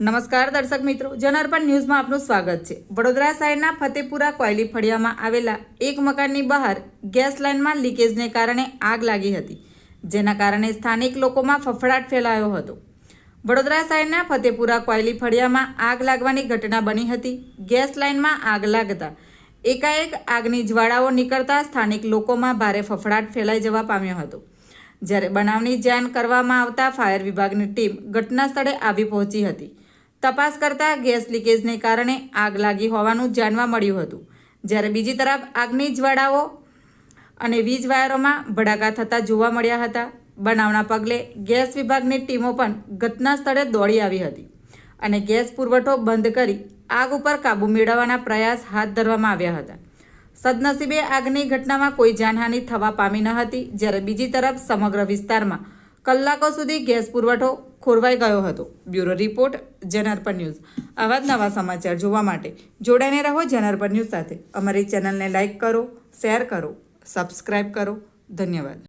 નમસ્કાર દર્શક મિત્રો, જનાર્પણ ન્યૂઝમાં આપનું સ્વાગત છે. વડોદરા શહેરના ફતેપુરા કોયલી ફળિયામાં આવેલા એક મકાનની બહાર ગેસ લાઇનમાં લીકેજને કારણે આગ લાગી હતી, જેના કારણે સ્થાનિક લોકોમાં ફફડાટ ફેલાયો હતો. વડોદરા શહેરના ફતેપુરા કોયલી ફળિયામાં આગ લાગવાની ઘટના બની હતી. ગેસ લાઇનમાં આગ લાગતા એકાએક આગની જ્વાળાઓ નીકળતા સ્થાનિક લોકોમાં ભારે ફફડાટ ફેલાઈ જવા પામ્યો હતો. જ્યારે બનાવની જાણ કરવામાં આવતા ફાયર વિભાગની ટીમ ઘટના સ્થળે આવી પહોંચી હતી. તપાસ કરતા ગેસ લીકેજને કારણે આગ લાગી હોવાનું જાણવા મળ્યું હતું. જ્યારે બીજી તરફ આગની જ્વાળાઓ અને વીજ વાયરોમાં ભડાકા થતા જોવા મળ્યા હતા. બનાવના પગલે ગેસ વિભાગની ટીમો પણ ઘટના સ્થળે દોડી આવી હતી અને ગેસ પુરવઠો બંધ કરી આગ ઉપર કાબૂ મેળવવાના પ્રયાસ હાથ ધરવામાં આવ્યા હતા. સદનસીબે આગની ઘટનામાં કોઈ જાનહાનિ થવા પામી ન હતી. જ્યારે બીજી તરફ સમગ્ર વિસ્તારમાં કલાકો સુધી ગેસ પુરવઠો ખોરવાઈ ગયો હતો. Bureau report Janarpan news. આવા જ નવા સમાચાર જોવા માટે જોડાઈને રહો જનાર્પણ ન્યૂઝ સાથે. અમારી ચેનલને લાઇક કરો, શેર કરો સબસ્ક્રાઈબ કરો. ધન્યવાદ.